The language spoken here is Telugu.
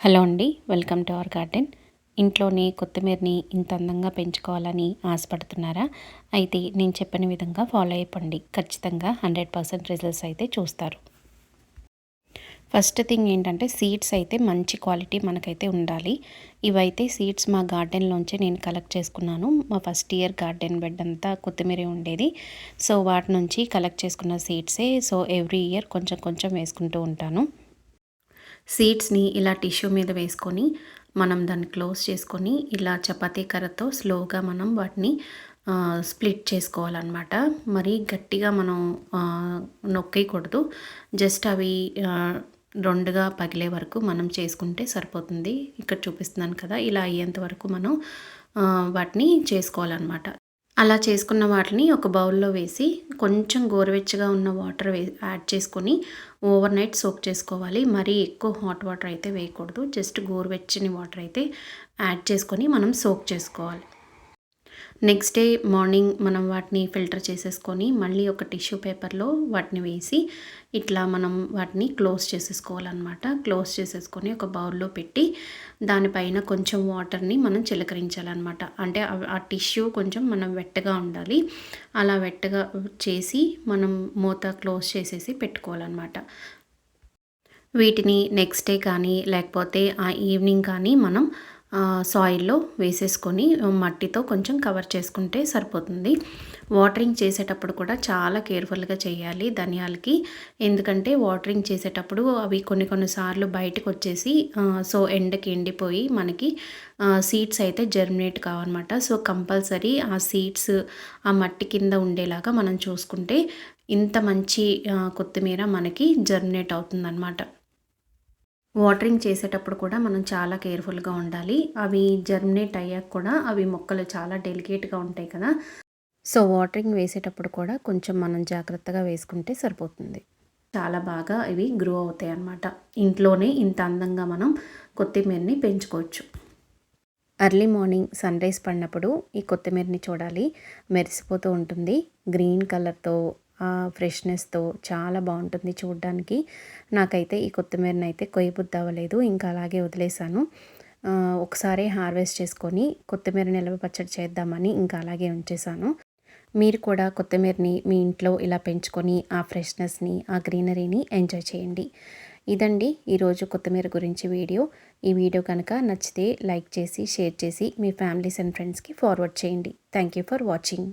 హలో అండి వెల్కమ్ టు అవర్ గార్డెన్. ఇంట్లోనే కొత్తిమీరని ఇంత అందంగా పెంచుకోవాలని ఆశపడుతున్నారా? అయితే నేను చెప్పిన విధంగా ఫాలో అయిపోండి. ఖచ్చితంగా హండ్రెడ్ పర్సెంట్ రిజల్ట్స్ అయితే చూస్తారు. ఫస్ట్ థింగ్ ఏంటంటే సీడ్స్ అయితే మంచి క్వాలిటీ మనకైతే ఉండాలి. ఇవైతే సీడ్స్ మా గార్డెన్లోంచి నేను కలెక్ట్ చేసుకున్నాను. మా ఫస్ట్ ఇయర్ గార్డెన్ బెడ్ అంతా కొత్తిమీర ఉండేది. సో వాటి నుంచి కలెక్ట్ చేసుకున్న సీడ్సే సో ఎవ్రీ ఇయర్ కొంచెం కొంచెం వేసుకుంటూ ఉంటాను. సీడ్స్ని ఇలా టిష్యూ మీద వేసుకొని మనం దాన్ని క్లోజ్ చేసుకొని ఇలా చపాతీ కర్రతో స్లోగా మనం వాటిని స్ప్లిట్ చేసుకోవాలన్నమాట. మరి గట్టిగా మనం నొక్కేయకూడదు. జస్ట్ అవి రెండుగా పగిలే వరకు మనం చేసుకుంటే సరిపోతుంది. ఇక్కడ చూపిస్తున్నాను కదా ఇలా అయ్యేంత వరకు మనం వాటిని చేసుకోవాలన్నమాట. అలా చేసుకున్న వాటిని ఒక బౌల్లో వేసి కొంచెం గోరువెచ్చగా ఉన్న వాటర్ వే యాడ్ చేసుకొని ఓవర్ నైట్ సోక్ చేసుకోవాలి. మరీ ఎక్కువ హాట్ వాటర్ అయితే వేయకూడదు. జస్ట్ గోరువెచ్చని వాటర్ అయితే యాడ్ చేసుకొని మనం సోక్ చేసుకోవాలి. నెక్స్ట్ డే మార్నింగ్ మనం వాటిని ఫిల్టర్ చేసేసుకొని మళ్ళీ ఒక టిష్యూ పేపర్లో వాటిని వేసి ఇట్లా మనం వాటిని క్లోజ్ చేసేసుకోవాలన్నమాట. క్లోజ్ చేసేసుకొని ఒక బౌల్లో పెట్టి దానిపైన కొంచెం వాటర్ని మనం చిలకరించాలన్నమాట. అంటే ఆ టిష్యూ కొంచెం మనం వెట్టగా ఉండాలి. అలా వెట్టగా చేసి మనం మూత క్లోజ్ చేసేసి పెట్టుకోవాలన్నమాట. వీటిని నెక్స్ట్ డే కానీ లేకపోతే ఆ ఈవినింగ్ కానీ మనం సాయిల్లో వేసేసుకొని మట్టితో కొంచెం కవర్ చేసుకుంటే సరిపోతుంది. వాటరింగ్ చేసేటప్పుడు కూడా చాలా కేర్ఫుల్గా చేయాలి ధనియాలకి. ఎందుకంటే వాటరింగ్ చేసేటప్పుడు అవి కొన్ని కొన్నిసార్లు బయటకు వచ్చేసి సో ఎండకి ఎండిపోయి మనకి సీడ్స్ అయితే జర్మినేట్ కావన్నమాట. సో కంపల్సరీ ఆ సీడ్స్ ఆ మట్టి కింద ఉండేలాగా మనం చూసుకుంటే ఇంత మంచి కొత్తిమీర మనకి జర్మినేట్ అవుతుందన్నమాట. వాటరింగ్ చేసేటప్పుడు కూడా మనం చాలా కేర్ఫుల్గా ఉండాలి. అవి జర్మినేట్ అయ్యాక కూడా అవి మొక్కలు చాలా డెలికేట్గా ఉంటాయి కదా. సో వాటరింగ్ వేసేటప్పుడు కూడా కొంచెం మనం జాగ్రత్తగా వేసుకుంటే సరిపోతుంది. చాలా బాగా ఇవి గ్రో అవుతాయి అన్నమాట. ఇంట్లోనే ఇంత అందంగా మనం కొత్తిమీరని పెంచుకోవచ్చు. అర్లీ మార్నింగ్ సన్ రైజ్ పడినప్పుడు ఈ కొత్తిమీరని చూడాలి. మెరిసిపోతూ ఉంటుంది. గ్రీన్ కలర్తో ఫ్రెష్నెస్తో చాలా బాగుంటుంది చూడడానికి. నాకైతే ఈ కొత్తిమీరని అయితే కొయ్యబుద్ధి అవ్వలేదు ఇంకా అలాగే వదిలేశాను ఒకసారి హార్వెస్ట్ చేసుకొని కొత్తిమీర నిల్వ పచ్చడి చేద్దామని ఇంకా అలాగే ఉంచేశాను మీరు కూడా కొత్తిమీరని మీ ఇంట్లో ఇలా పెంచుకొని ఆ ఫ్రెష్నెస్ని ఆ గ్రీనరీని ఎంజాయ్ చేయండి. ఇదండి ఈరోజు కొత్తిమీర గురించి వీడియో. ఈ వీడియో కనుక నచ్చితే లైక్ చేసి షేర్ చేసి మీ ఫ్యామిలీస్ అండ్ ఫ్రెండ్స్కి ఫార్వర్డ్ చేయండి. Thank you for watching.